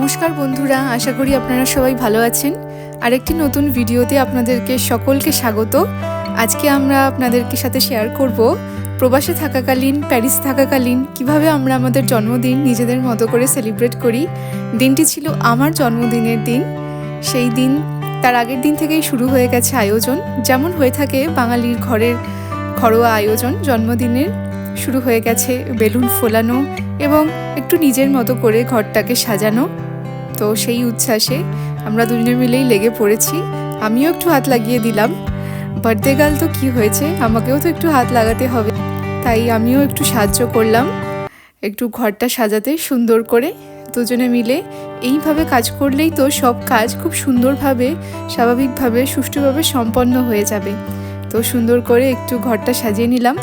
নমস্কার বন্ধুরা, আশা করি আপনারা সবাই ভালো আছেন। আরেকটি নতুন ভিডিওতে আপনাদেরকে সকলকে স্বাগত। আজকে আমরা আপনাদেরকে সাথে শেয়ার করব প্রবাসে থাকাকালীন, প্যারিস থাকাকালীন, কীভাবে আমরা আমাদের জন্মদিন নিজেদের মতো করে সেলিব্রেট করি। দিনটি ছিল আমার জন্মদিনের দিন। সেই দিন, তার আগের দিন থেকেই শুরু হয়ে গেছে আয়োজন। যেমন হয়ে থাকে বাঙালির ঘরের ঘরোয়া আয়োজন, জন্মদিনের শুরু হয়ে গেছে বেলুন ফোলানো এবং একটু নিজের মতো করে ঘরটাকে সাজানো। তো সেই উচ্ছ্বাসে আমরা দুজনে মিলেই লেগে পড়েছি। আমিও একটু হাত লাগিয়ে দিলাম। বার্থডে গার্ল তো কি হয়েছে? আমাকেও তো একটু হাত লাগাতে হবে। তাই আমিও একটু সাহায্য করলাম। একটু ঘরটা সাজাতে সুন্দর করে। দুজনে মিলে এইভাবে কাজ করলেই তো সব কাজ খুব সুন্দরভাবে, স্বাভাবিকভাবে, সুষ্ঠুভাবে সম্পন্ন হয়ে যাবে। তো সুন্দর করে একটু ঘরটা সাজিয়ে নিলাম।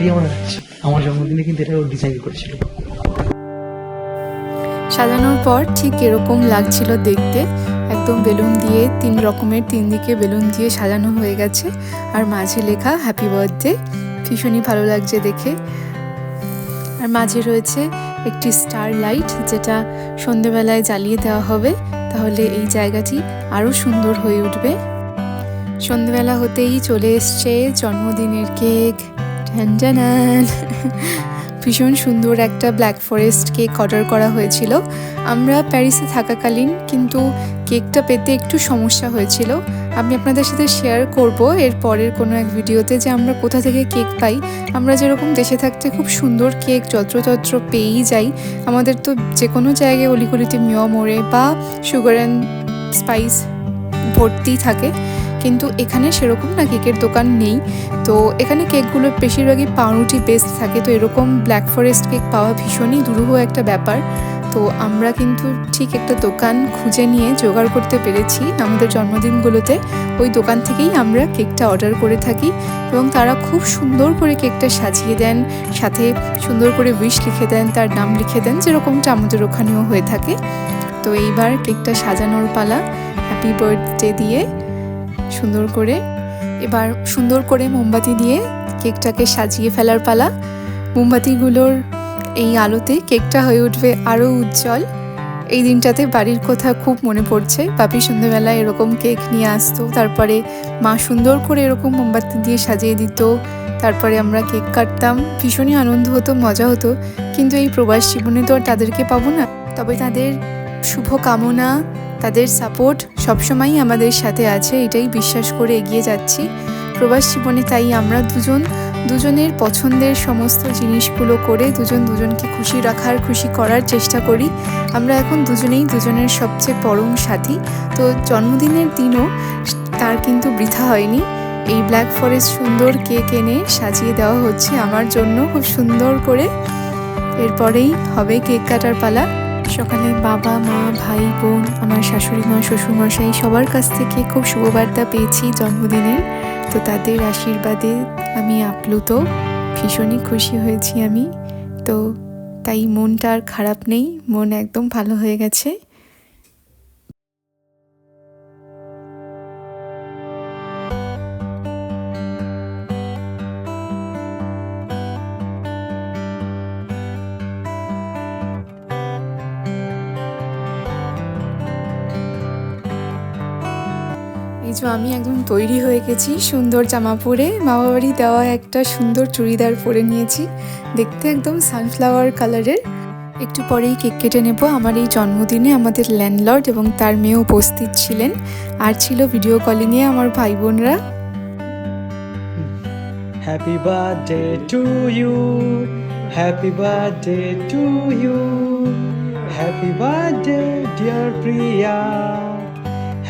এটাই আমার আমার জন্মদিনে কিন্তু এটা ডিজাইন করেছিল। সাজানোর পর ঠিক এরকম লাগছিল দেখতে। একদম বেলুন দিয়ে তিন রকমের, তিন দিকে বেলুন দিয়ে সাজানো হয়ে গেছে। আর মাঝে লেখা হ্যাপি বার্থডে ভীষণই ভালো লাগছে দেখে। আর মাঝে রয়েছে একটি স্টার লাইট যেটা সন্ধেবেলায় জ্বালিয়ে দেওয়া হবে। তাহলে এই জায়গাটি আরও সুন্দর হয়ে উঠবে। সন্ধেবেলা হতেই চলে এসছে জন্মদিনের কেক। ভীষণ সুন্দর একটা ব্ল্যাক ফরেস্ট কেক অর্ডার করা হয়েছিল। আমরা প্যারিসে থাকাকালীন, কিন্তু কেকটা পেতে একটু সমস্যা হয়েছিল। আমি আপনাদের সাথে শেয়ার করব এর পরের কোনো এক ভিডিওতে যে আমরা কোথা থেকে কেক পাই। আমরা যেরকম দেশে থাকতে খুব সুন্দর কেক, যত্রতত্র পেয়েই যাই। আমাদের তো যে কোনো জায়গায় অলিগলিতে মিয়া মোড়ে বা সুগার অ্যান্ড স্পাইস ভর্তি থাকে। কিন্তু এখানে সেরকম না কেকের দোকান নেই। তো এখানে কেকগুলো বেশিরভাগই পাউরুটি বেসড থাকে। তো এরকম ব্ল্যাক ফরেস্ট কেক পাওয়া ভীষণই দুরূহ একটা ব্যাপার। তো আমরা কিন্তু ঠিক একটা দোকান খুঁজে নিয়ে জোগাড় করতে পেরেছি আমাদের জন্মদিনগুলোতে। ওই দোকান থেকেই আমরা কেকটা অর্ডার করে থাকি এবং তারা খুব সুন্দর করে কেকটা সাজিয়ে দেন, সাথে সুন্দর করে উইশ লিখে দেন, তার নাম লিখে দেন, যেরকমটা আমাদের ওখানেও হয়ে থাকে। তো এইবার কেকটা সাজানোর পালা। হ্যাপি বার্থডে দিয়ে সুন্দর করে। এবার সুন্দর করে মোমবাতি দিয়ে কেকটাকে সাজিয়ে ফেলার পালা। মোমবাতিগুলোর এই আলোতে কেকটা হয়ে উঠবে আরও উজ্জ্বল। এই দিনটাতে বাড়ির কথা খুব মনে পড়ছে। বাপি সন্ধ্যেবেলায় এরকম কেক নিয়ে আসতো, তারপরে মা সুন্দর করে এরকম মোমবাতি দিয়ে সাজিয়ে দিত। তারপরে আমরা কেক কাটতাম। ভীষণই আনন্দ হতো, মজা হতো। কিন্তু এই প্রবাস জীবনে তো আর তাদেরকে পাবো না। তবে তাদের শুভ কামনা তাদের সাপোর্ট সবসময়ই আমাদের সাথে আছে, এটাই বিশ্বাস করে এগিয়ে যাচ্ছি। প্রবাস জীবনে তাই আমরা দুজন, দুজনের পছন্দের সমস্ত জিনিসগুলো করে দুজন, দুজনকে খুশি রাখার, খুশি করার চেষ্টা করি। আমরা এখন দুজনেই দুজনের সবচেয়ে পরম সাথী। তো জন্মদিনের দিনও তার কিন্তু বৃথা হয়নি। এই ব্ল্যাক ফরেস্ট সুন্দর কেক এনে সাজিয়ে দেওয়া হচ্ছে আমার জন্য, খুব সুন্দর করে। এরপরেই হবে কেক কাটার পালা। সকালে বাবা, মা, ভাই, বোন, আমার শাশুড়ি মা, শ্বশুরমশাই সবার কাছ থেকে খুব শুভবার্তা পেয়েছি জন্মদিনের তো তাদের আশীর্বাদে আমি আপ্লুত। ভীষণই খুশি হয়েছি আমি। তো তাই মনটা আর খারাপ নেই, মন একদম ভালো হয়ে গেছে। যে আমি একদম তৈরি হয়ে গেছি সুন্দর জামা পরে। মামা বাড়ি দেওয়া একটা সুন্দর চুড়িদার পরে নিয়েছি। দেখতে একদম সানফ্লাওয়ার কালারের একটু পরেই কেক কেটে নেব। আমার এই জন্মদিনে আমাদের ল্যান্ডলর্ড এবং তার মেয়ে উপস্থিত ছিলেন। আর ছিল ভিডিও কলিং কলিংয়ে আমার ভাই বোনরা happy birthday to you happy birthday to you happy birthday dear Priya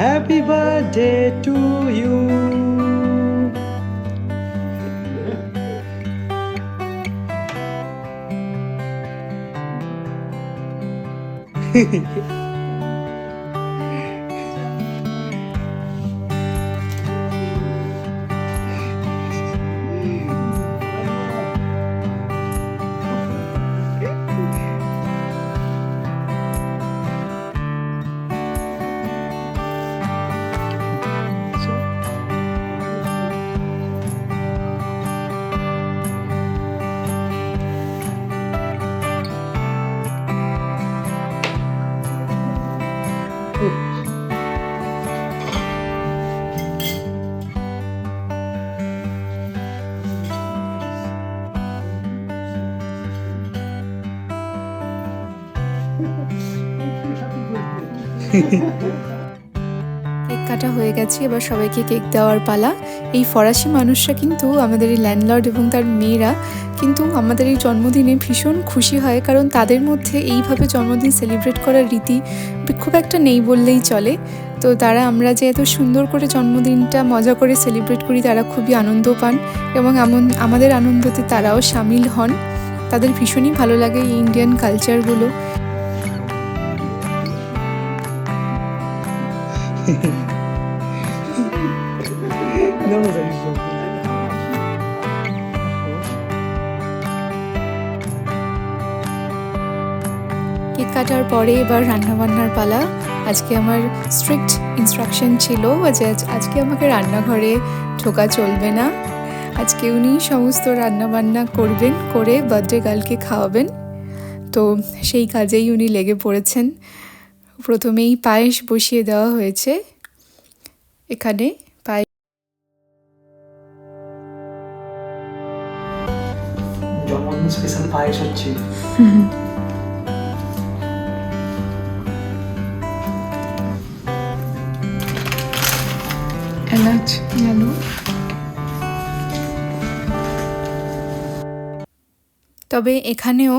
Happy birthday to you. Hehehe cake কাটা হয়ে গেছে, এবার সবাইকে কেক দেওয়ার পালা। এই ফরাসি মানুষরা কিন্তু আমাদের এই ল্যান্ডলর্ড এবং তার মেয়েরা কিন্তু আমাদের এই জন্মদিনে ভীষণ খুশি হয়, কারণ তাদের মধ্যে এইভাবে জন্মদিন সেলিব্রেট করার রীতি খুব একটা নেই বললেই চলে। তো তারা আমরা যে এত সুন্দর করে জন্মদিনটা মজা করে সেলিব্রেট করি, তারা খুবই আনন্দ পান এবং এমন আমাদের আনন্দতে তারাও সামিল হন। তাদের ভীষণই ভালো লাগে এই ইন্ডিয়ান কালচারগুলো। No nos avisó. কেক কাটার পরে এবার রান্নাবান্নার পালা। আজকে আমার স্ট্রিক্ট ইনস্ট্রাকশন ছিল যে আজ- আজকে আমাকে রান্নাঘরে ঠোকা চলবে না। আজকে উনি সমস্ত রান্নাবান্না করবেন, করে বার্থডে গার্লকে খাওয়াবেন। তো সেই কাজেই উনি লেগে পড়েছেন। প্রথমেই পায়েস বসিয়ে দেওয়া হয়েছে। এখানে পায়েস স্পেশাল পায়েস হচ্ছে। এলাচ গেল তবে এখানেও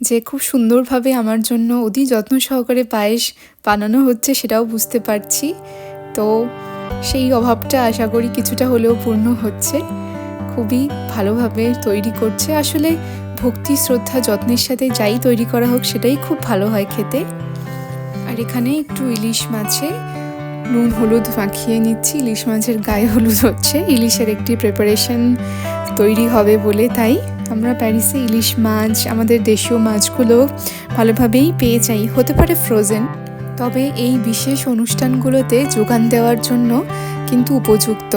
যে খুব সুন্দরভাবে আমার জন্য অতি যত্ন সহকারে পায়েস বানানো হচ্ছে সেটাও বুঝতে পারছি। তো সেই অভাবটা আশা করি কিছুটা হলেও পূর্ণ হচ্ছে। খুবই ভালোভাবে তৈরি করছে। আসলে ভক্তি, শ্রদ্ধা, যত্নের সাথে যাই তৈরি করা হোক সেটাই খুব ভালো হয় খেতে। আর এখানে একটু ইলিশ মাছে নুন হলুদ মাখিয়ে নিচ্ছি। ইলিশ মাছের গায়ে হলুদ হচ্ছে। ইলিশের একটি প্রিপারেশন তৈরি হবে বলে তাই আমরা প্যারিসে ইলিশ মাছ, আমাদের দেশীয় মাছগুলো ভালোভাবেই পেয়ে যাই। হতে পারে ফ্রোজেন তবে এই বিশেষ অনুষ্ঠানগুলোতে যোগান দেওয়ার জন্য কিন্তু উপযুক্ত।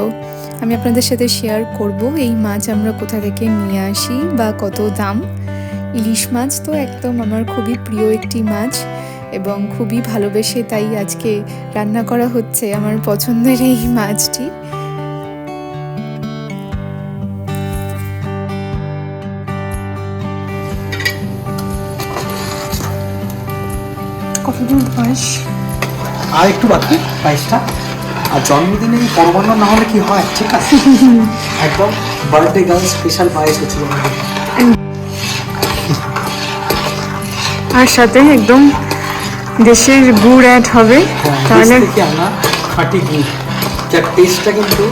আমি আপনাদের সাথে শেয়ার করব এই মাছ আমরা কোথা থেকে নিয়ে আসি বা কত দাম। ইলিশ মাছ তো একদম আমার খুবই প্রিয় একটি মাছ এবং খুবই ভালোবেসে তাই আজকে রান্না করা হচ্ছে। আমার পছন্দের এই মাছটি। বয়স? আর একটু বাকি পায়েসটা আর জন্মদিনে পরমান্ন না হলে কি হয়? ঠিক আছে। একদম বার্থডে গার্ল স্পেশাল পায়েস হচ্ছে তোমাদের। আর সাথে একদম দেশের গুড় অ্যাড হবে। হ্যাঁ, তাহলে থেকে আনা খাঁটি গুড়। যার টেস্টটা কিন্তু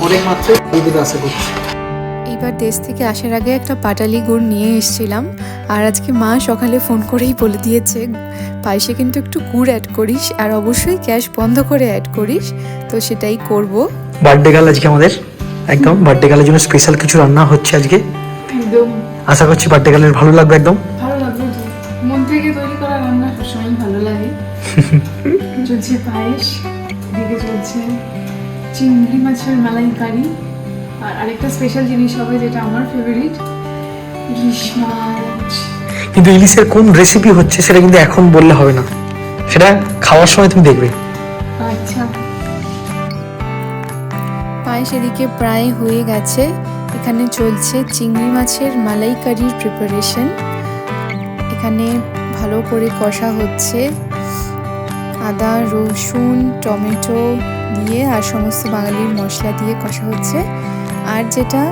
অনেক মাত্রায় দেবে আশা করছি এইবার দেশ থেকে আসার আগে একটা পাটালি গুড় নিয়ে এসেছিলাম। আর আজকে মা সকালে ফোন করেই বলে দিয়েছে পায়েসে কিন্তু একটু গুড় অ্যাড করিস আর অবশ্যই গ্যাস বন্ধ করে অ্যাড করিস তো সেটাই করব। বার্থডে গাল আজকে আমাদের? একদম বার্থডে গালের জন্য স্পেশাল কিছু রান্না হচ্ছে আজকে? একদম। আশা করছি বার্থডে গার্লের ভালো লাগবে একদম। ভালো লাগবে মন থেকে তৈরি করা রান্না সবসময় ভালো লাগে। চলছে পায়েস এদিকে চলছে চিংড়ি মাছের মালাইকারি। আর আরেকটা স্পেশাল জিনিস হবে যেটা আমার ফেভারিট ইলিশ মাছ। কিন্তু ইলিশের কোন রেসিপি হচ্ছে সেটা কিন্তু এখন বললে হবে না। সেটা খাওয়ার সময় তুমি দেখবে। আচ্ছা। পায়েস এদিকে প্রায় হয়ে গেছে। এখানে চলছে চিংড়ি মাছের মালাইকারির প্রিপারেশন এখানে ভালো করে কষা হচ্ছে। আদা রসুন টমেটো দিয়ে আর সমস্ত বাঙালির মশলা দিয়ে কষা হচ্ছে। আর যেটা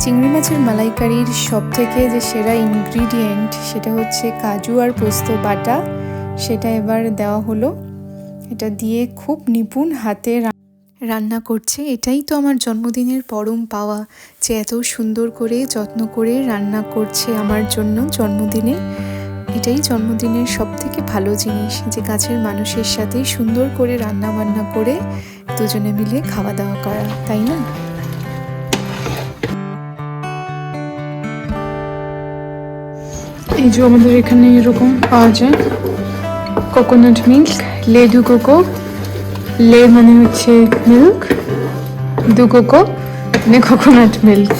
চিংড়ি মাছের মালাইকারির সব থেকে যে সেরা ইনগ্রিডিয়েন্ট সেটা হচ্ছে কাজু আর পোস্ত বাটা। সেটা এবার দেওয়া হলো। এটা দিয়ে খুব নিপুণ হাতে রান্না করছে। এটাই তো আমার জন্মদিনের পরম পাওয়া যে এত সুন্দর করে, যত্ন করে রান্না করছে আমার জন্য জন্মদিনে। এটাই জন্মদিনের সব থেকে ভালো জিনিস যে কাছের মানুষের সাথে সুন্দর করে রান্না বান্না করে দুজনে মিলে খাওয়া দাওয়া করা, তাই না? এই যে আমাদের এখানে এরকম পাওয়া যায়। কোকোনাট মিল্ক লে দু কোকো লে মানে হচ্ছে মিল্ক দু কোকো মানে কোকোনাট মিল্ক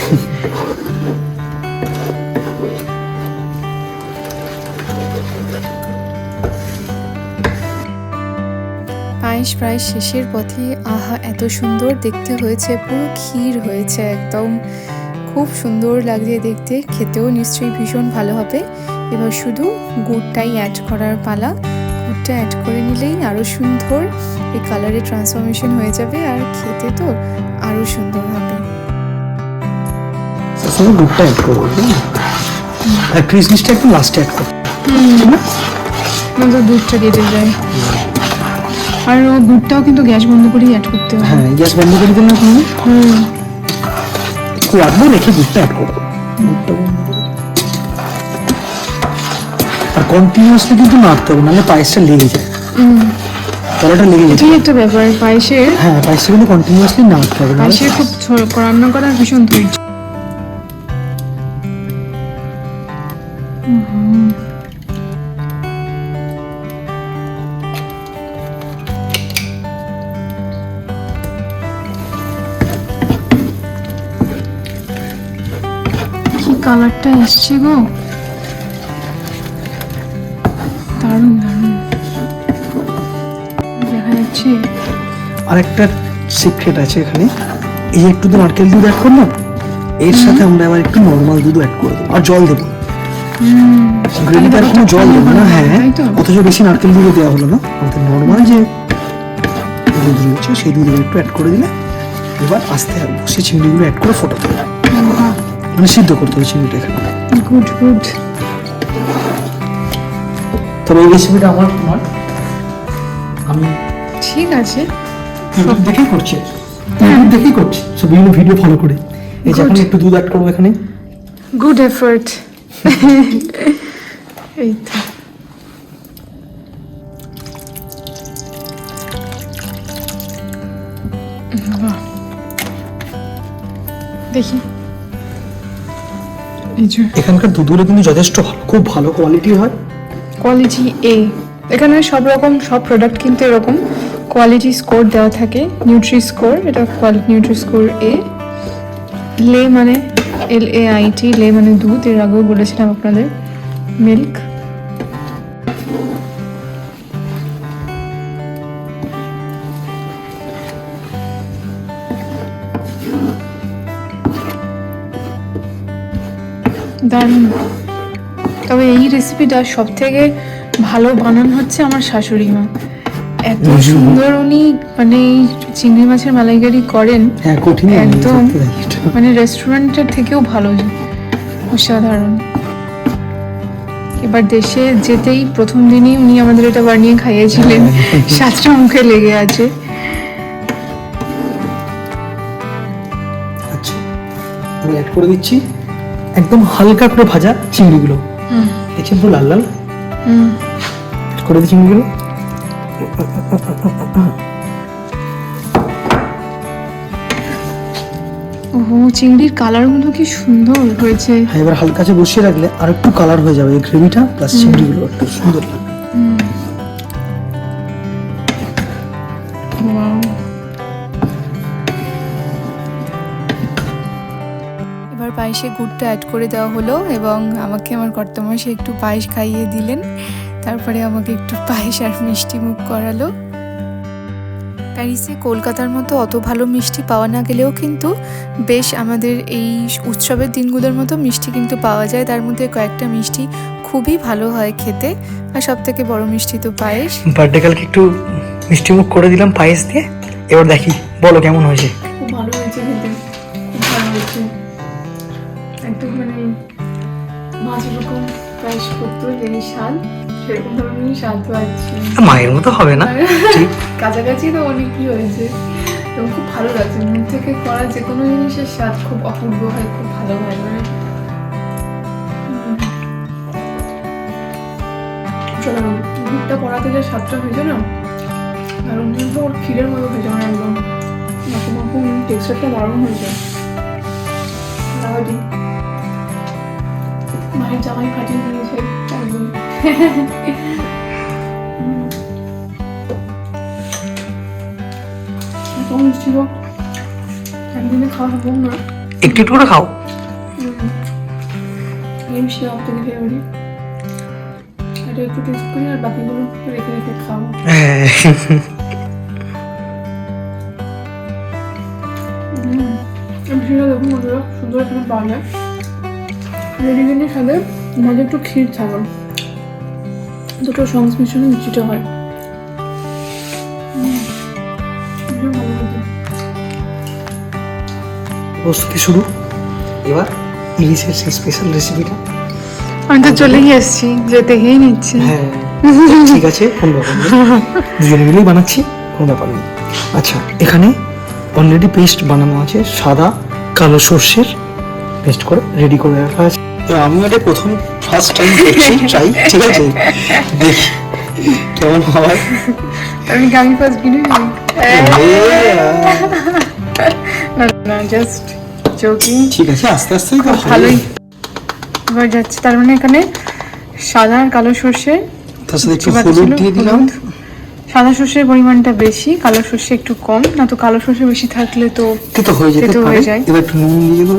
পায়েস প্রায় শেষের পথে আহা, এত সুন্দর দেখতে হয়েছে, পুরো ক্ষীর হয়েছে একদম। খুব সুন্দর লাগছে দেখতে, খেতেও নিশ্চয়ই ভীষণ ভালো হবে। এবার শুধু গুড়টাই অ্যাড করার পালা। গুড়টা অ্যাড করে নিলেই আরও সুন্দর। এই কালারে ট্রান্সফরমেশন হয়ে যাবে আর খেতে তো আরও সুন্দর হবে। সবসময় অ্যাড করব? আর ক্রিসমিসটা একটু লাস্টে অ্যাড করব। দুধটা কেটে যায়। আর দুধটাও কিন্তু গ্যাস বন্ধ করেই অ্যাড করতে হবে। হ্যাঁ গ্যাস বন্ধ করে দিলে তুমি একটু রাখব রেখে দুধটা অ্যাড করব। দুধটা। আর কন্টিনিউয়াসলি কিন্তু নাড়তে হবে নাহলে পায়েসটা লেগে যায়। তলাটা লেগে যায় এটাই একটা ব্যাপার পায়েসের হ্যাঁ পায়েসটা কিন্তু কন্টিনিউয়াসলি নাড়তে হবে পায়েসের খুব রান্না করার ভীষণ ধৈর্য। কালারটা এসছে গো? দারুণ দারুণ দেখা যাচ্ছে আরেকটা সিক্রেট আছে এখানে। এই একটু তো নারকেল দুধ অ্যাড করলাম এর সাথে আমরা আবার একটু নর্মাল দুধ অ্যাড করে দেবো। আর জল দেবো। গ্রেভিতে আর কোনো জল দেবো না হ্যাঁ। অথচ বেশি নারকেল দুধও দেওয়া হলো না। আমাদের নর্মাল যে দুধ রয়েছে সেই দুধের একটু অ্যাড করে দিলে এবার আস্তে বসে চিংড়িগুলো অ্যাড করে ফোটাতে হবে। মানে সিদ্ধ করতে হবে চিংড়িটা এখানে গুড গুড তবে এই রেসিপিটা আমার আমার আমি ঠিক আছে। ইউটিউব দেখেই করছি। ইউটিউব দেখেই করছি। সব বিভিন্ন ভিডিও ফলো করে। এই যে এখন একটু দুধ অ্যাড করব এখানে। গুড এফার্ট এই তো। দেখি। এখানকার দুধগুলো কিন্তু যথেষ্ট ভালো খুব ভালো কোয়ালিটির হয়। কোয়ালিটি এ এখানে সব রকম, সব প্রোডাক্ট কিন্তু এরকম কোয়ালিটি স্কোর দেওয়া থাকে। নিউট্রি স্কোর এটা কোয়ালিটি নিউট্রি স্কোর এ লে মানে এল এ আই টি লে মানে দুধ, এর আগেও বলেছিলাম আপনাদের। মিল্ক দারুণ তবে এই রেসিপিটা সব থেকে ভালো বানান হচ্ছে আমার শাশুড়ি মা। এত সুন্দর উনি মানে এই চিংড়ি মাছের মালাইকারি করেন। হ্যাঁ একদম। মানে রেস্টুরেন্টের থেকেও ভালো অসাধারণ। এবার দেশে যেতেই প্রথম দিনই উনি আমাদের এটা বানিয়ে খাইয়েছিলেন। হ্যাঁ। সাতটা মুখে লেগে আছে। আচ্ছা অ্যাড করে দিচ্ছি। একদম হালকা করে ভাজা চিংড়িগুলো। দেখছেন পুরো লাল লাল। করে দিচ্ছি চিংড়িগুলো ও চিংড়ির কালারগুলো কি সুন্দর হয়েছে। হ্যাঁ এবার হালকা বসিয়ে রাখলে আর একটু কালার হয়ে যাবে এই গ্রেভিটা প্লাস চিংড়িগুলো একটু সুন্দর লাগবে। পায়েসে গুড়টা অ্যাড করে দেওয়া হলো এবং আমাকে আমার কর্তমাসে একটু পায়েস খাইয়ে দিলেন। তারপরে আমাকে একটু পায়েস আর মিষ্টি মুখ করালো। প্যারিসে কলকাতার মতো অত ভালো মিষ্টি পাওয়া না গেলেও কিন্তু বেশ আমাদের এই উৎসবের দিনগুলোর মতো মিষ্টি কিন্তু পাওয়া যায়। তার মধ্যে কয়েকটা মিষ্টি খুবই ভালো হয় খেতে। আর সব থেকে বড় মিষ্টি তো পায়েস। বার্থডে কালকে একটু মিষ্টি মুখ করে দিলাম পায়েস দিয়ে। এবার দেখি বলো কেমন হয়েছে? খুব ভালো হয়েছে খুব ভালো হয়েছে। একদম মানে মা যেরকম পায়েস করতো এই স্বাদ সেরকম ধরনের স্বাদ পাচ্ছি মায়ের মতো হবে না? কাছাকাছি তো অনেকই হয়েছে। এবং খুব ভালো লাগছে। মুখ থেকে করা যে কোনো জিনিসের স্বাদ খুব অপূর্ব হয় খুব ভালো হয়। মানে চলো দুধটা পড়াতে যে স্বাদটা হয়েছে না দারুণ কিন্তু ওর ক্ষীরের মতো হয়েছে মানে একদম মাখো মাখো টেক্সচারটা দারুণ হয়েছে। লাগাটি মায়ের জামাই ফাটিয়ে দিয়েছে। একদিনে খাওয়া হবে একটু করে খাও। এই বিষয়ে আপনাকে এটা একটু রেখে রেখে সুন্দর একটা পাওয়া যায় রেডিমেডের সাথে মধ্যে একটু ক্ষীর থাকে দুটো সংমিশ্রণে মিষ্টিটা হয়। প্রস্তুতি শুরু। এবার ইলিশের সেই স্পেশাল রেসিপিটা আমি তো চলেই এসেছি যে দেখেই নিচ্ছি। হ্যাঁ ঠিক আছে কোনো ব্যাপার নেই। দুজনে মিলেই বানাচ্ছি কোনো ব্যাপার নেই। আচ্ছা এখানে অলরেডি পেস্ট বানানো আছে সাদা কালো সর্ষের। পেস্ট করে রেডি করে রাখা আছে। আমি এটা প্রথম ফার্স্ট টাইম করছি ট্রাই ঠিক আছে? দেখি কেমন হয়? আমি আমি ফার্স্ট কিনে না। না জাস্ট জোকিং ঠিক আছে আস্তে আস্তেই তো ভালোই। এবার যাচ্ছে তার মানে এখানে সাদা আর কালো সর্ষে। তার সাথে একটু হলুদ দিয়ে দিলাম। সাদা সর্ষের পরিমাণটা বেশি কালো সর্ষে একটু কম না তো কালো সর্ষে বেশি থাকলে তো হয়ে পারে হয়ে যায়। এবার একটু নুন দিয়ে দেবো।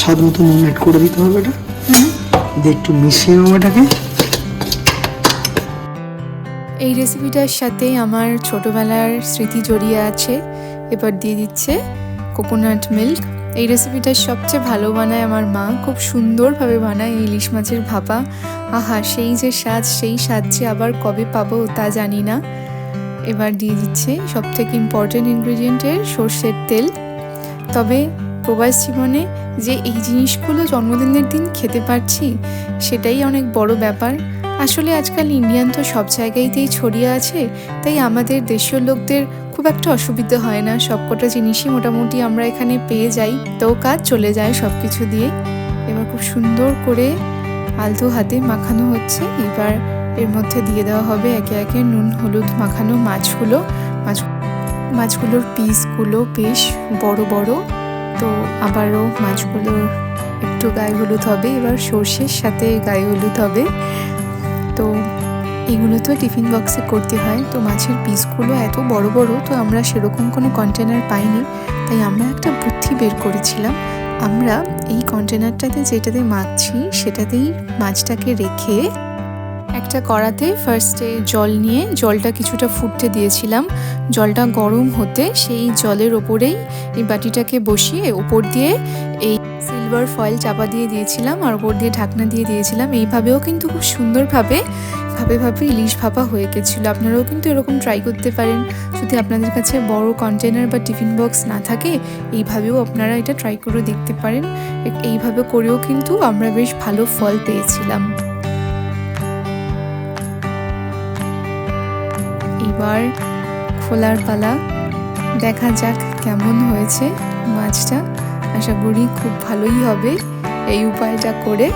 স্বাদ মতো নুন অ্যাড করে দিতে হবে এটা। দিয়ে একটু মিশিয়ে নেব এটাকে। এই রেসিপিটার সাথে আমার ছোটবেলার স্মৃতি জড়িয়ে আছে। এবার দিয়ে দিচ্ছে কোকোনাট মিল্ক এই রেসিপিটা সবচেয়ে ভালো বানায় আমার মা। খুব সুন্দরভাবে বানায় এই ইলিশ মাছের ভাপা। আহা সেই যে স্বাদ সেই স্বাদ যে আবার কবে পাবো তা জানি না। এবার দিয়ে দিচ্ছে সব থেকে ইম্পর্টেন্ট ইনগ্রিডিয়েন্টের সর্ষের তেল। তবে প্রবাস জীবনে যে এই জিনিসগুলো জন্মদিনের দিন খেতে পারছি, সেটাই অনেক বড় ব্যাপার। আসলে আজকাল ইন্ডিয়ান তো সব জায়গাতেই ছড়িয়ে আছে, তাই আমাদের দেশীয় লোকদের খুব একটা অসুবিধা হয় না। সবকটা জিনিসই মোটামুটি আমরা এখানে পেয়ে যাই। তো কাজ চলে যায় সব কিছু দিয়ে। এবার খুব সুন্দর করে আলতো হাতে মাখানো হচ্ছে। এবার এর মধ্যে দিয়ে দেওয়া হবে একে একে নুন, হলুদ মাখানো মাছগুলো। মাছ, মাছগুলোর পিসগুলো বেশ বড় বড়। তো আবারও মাছগুলোর একটু গায়ে হলুদ হবে। এবার সর্ষের সাথে গায়ে হলুদ হবে। তো এগুলো তো টিফিন বক্সে করতে হয়। তো মাছের পিসগুলো এত বড় বড়, তো আমরা সেরকম কোনো কন্টেনার পাইনি। তাই আমরা একটা বুদ্ধি বের করেছিলাম। আমরা এই কন্টেনারটাতে যেটাতে মাখছি, সেটাতেই মাছটাকে রেখে একটা কড়াতে ফার্স্টে জল নিয়ে জলটা কিছুটা ফুটতে দিয়েছিলাম। জলটা গরম হতে সেই জলের ওপরেই এই বাটিটাকে বসিয়ে ওপর দিয়ে এই সিলভার ফয়েল চাপা দিয়ে দিয়েছিলাম আর ওপর দিয়ে ঢাকনা দিয়ে দিয়েছিলাম। এইভাবেও কিন্তু খুব সুন্দরভাবে, ভাবে ভাবে ইলিশ ভাপা হয়ে গেছিল। আপনারাও কিন্তু এরকম ট্রাই করতে পারেন। যদি আপনাদের কাছে বড় কন্টেনার বা টিফিন বক্স না থাকে, এইভাবেও আপনারা এটা ট্রাই করে দেখতে পারেন। এইভাবে করেও কিন্তু আমরা বেশ ভালো ফল পেয়েছিলাম। এবার খোলার পালা। দেখা যাক কেমন হয়েছে মাছটা। আশা করি খুব ভালোই হবে। এই উপায়টা করে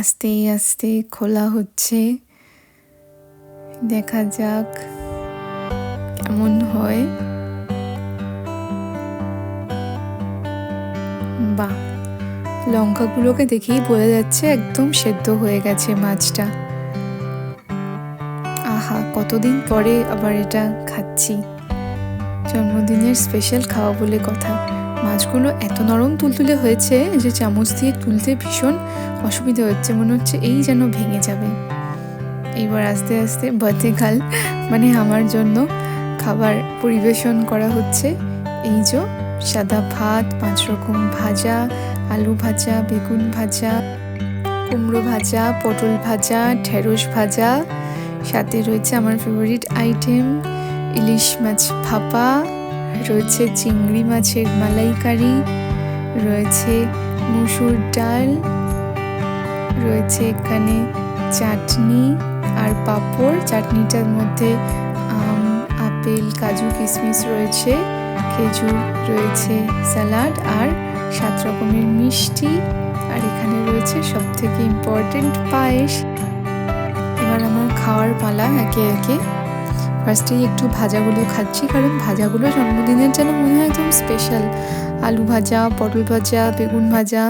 আস্তে আস্তে খোলা হচ্ছে। দেখা যাক কেমন হয়। বাহ, লঙ্কাগুলোকে দেখেই বোঝা যাচ্ছে একদম সেদ্ধ হয়ে গেছে মাছটা। আহা, কতদিন পরে আবার এটা খাচ্ছি। জন্মদিনের স্পেশাল খাওয়া বলে কথা। মাছগুলো এত নরম তুলতুলে হয়েছে যে চামচ দিয়ে তুলতে ভীষণ অসুবিধা হচ্ছে, মনে হচ্ছে এই যেন ভেঙে যাবে। এইবার আস্তে আস্তে গাল মানে আমার জন্য খাবার পরিবেশন করা হচ্ছে। এই যে সাদা ভাত, পাঁচ রকম ভাজা, আলু ভাজা, বেগুন ভাজা, কুমড়ো ভাজা, পটল ভাজা, ঢেঁড়স ভাজা। সাথে রয়েছে আমার ফেভারিট আইটেম ইলিশ মাছ ভাপা, রয়েছে চিংড়ি মাছের মালাইকারি, রয়েছে মুসুর ডাল রয়েছে এখানে চাটনি আর পাঁপড়। চাটনিটার মধ্যে, আম, আপেল, কাজু, কিশমিশ রয়েছে, খেজুর রয়েছে, স্যালাড আর সাত রকমের মিষ্টি। আর এখানে রয়েছে সব থেকে ইম্পর্টেন্ট পায়েস। এবার আমার খাওয়ার পালা একে একে। ফার্স্টেই একটু ভাজাগুলো খাচ্ছি, কারণ ভাজাগুলো জন্মদিনের যেন মনে হয় একদম স্পেশাল আলু ভাজা, পটল ভাজা, বেগুন ভাজা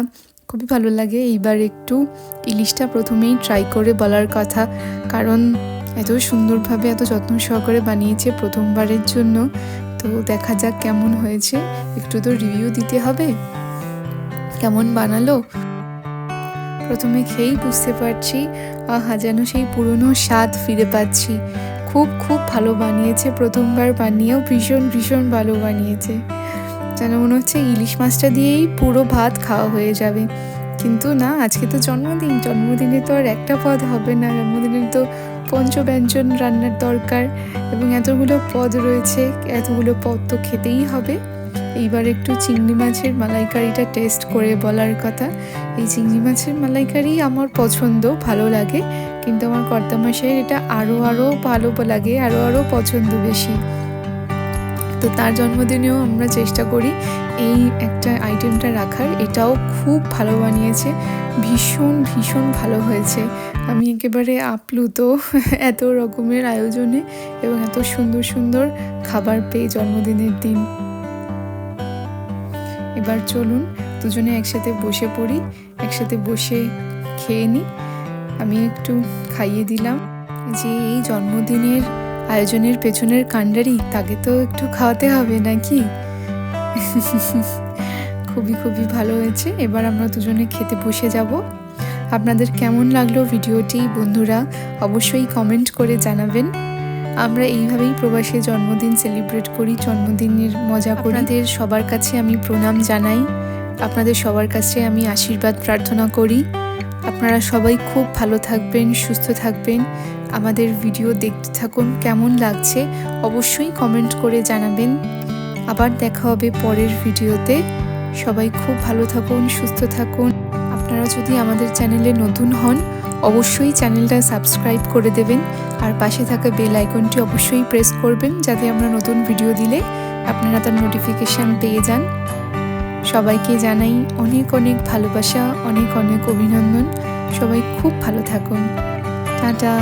খুবই ভালো লাগে। এইবার একটু ইলিশটা প্রথমেই ট্রাই করে বলার কথা। কারণ এত সুন্দরভাবে, এত যত্ন সহকারে বানিয়েছে প্রথমবারের জন্য। তো দেখা যাক কেমন হয়েছে। একটু তো রিভিউ দিতে হবে। কেমন বানালো? প্রথমে খেয়েই বুঝতে পারছি, আহা, যেন সেই পুরনো স্বাদ ফিরে পাচ্ছি। খুব খুব ভালো বানিয়েছে। প্রথমবার বানিয়েও ভীষণ ভীষণ ভালো বানিয়েছে। যেন মনে হচ্ছে ইলিশ মাছটা দিয়েই পুরো ভাত খাওয়া হয়ে যাবে। কিন্তু না, আজকে তো জন্মদিন। জন্মদিনে তো আর একটা পদ হবে না। জন্মদিনে তো পঞ্চব্যঞ্জন রান্নার দরকার এবং এতগুলো পদ রয়েছে, এতগুলো পদ তো খেতেই হবে। এইবার একটু চিংড়ি মাছের মালাইকারিটা টেস্ট করে বলার কথা। এই চিংড়ি মাছের মালাইকারি আমার পছন্দ, ভালো লাগে। কিন্তু আমার কর্তামশাইয়ের এটা আরও আরও ভালো লাগে আরও আরও পছন্দ বেশি। তো তার জন্মদিনেও আমরা চেষ্টা করি এই একটা আইটেমটা রাখার। এটাও খুব ভালো বানিয়েছে। ভীষণ ভীষণ ভালো হয়েছে। আমি একেবারে আপ্লুত এত রকমের আয়োজনে এবং এত সুন্দর সুন্দর খাবার পেয়ে জন্মদিনের দিন। এবার চলুন দুজনে একসাথে বসে পড়ি, একসাথে বসে খেয়ে নিই আমি একটু খাইয়ে দিলাম যে এই জন্মদিনের আয়োজনের পেছনের কাণ্ডারি, তাকে তো একটু খাওয়াতে হবে নাকি? খুবই খুবই ভালো হয়েছে। এবার আমরা দুজনে খেতে বসে যাব। আপনাদের কেমন লাগল ভিডিওটি বন্ধুরা, অবশ্যই কমেন্ট করে জানাবেন। আমরা এইভাবেই প্রবাসে জন্মদিন সেলিব্রেট করি, জন্মদিনের মজা করি। আপনাদের সবার কাছে আমি প্রণাম জানাই। আপনাদের সবার কাছে আমি আশীর্বাদ প্রার্থনা করি। আপনারা সবাই খুব ভালো থাকবেন, সুস্থ থাকবেন। আমাদের ভিডিও দেখতে থাকুন, কেমন লাগছে অবশ্যই কমেন্ট করে জানাবেন। আবার দেখা হবে পরের ভিডিওতে। সবাই খুব ভালো থাকুন, সুস্থ থাকুন। আপনারা যদি আমাদের চ্যানেলে নতুন হন, অবশ্যই চ্যানেলটা সাবস্ক্রাইব করে দেবেন। আর পাশে থাকা বেল আইকনটি অবশ্যই প্রেস করবেন যাতে আমরা নতুন ভিডিও দিলে আপনারা তার নোটিফিকেশান পেয়ে যান। সবাইকে জানাই অনেক অনেক ভালোবাসা, অনেক অনেক অভিনন্দন। সবাই খুব ভালো থাকুন। টাটা।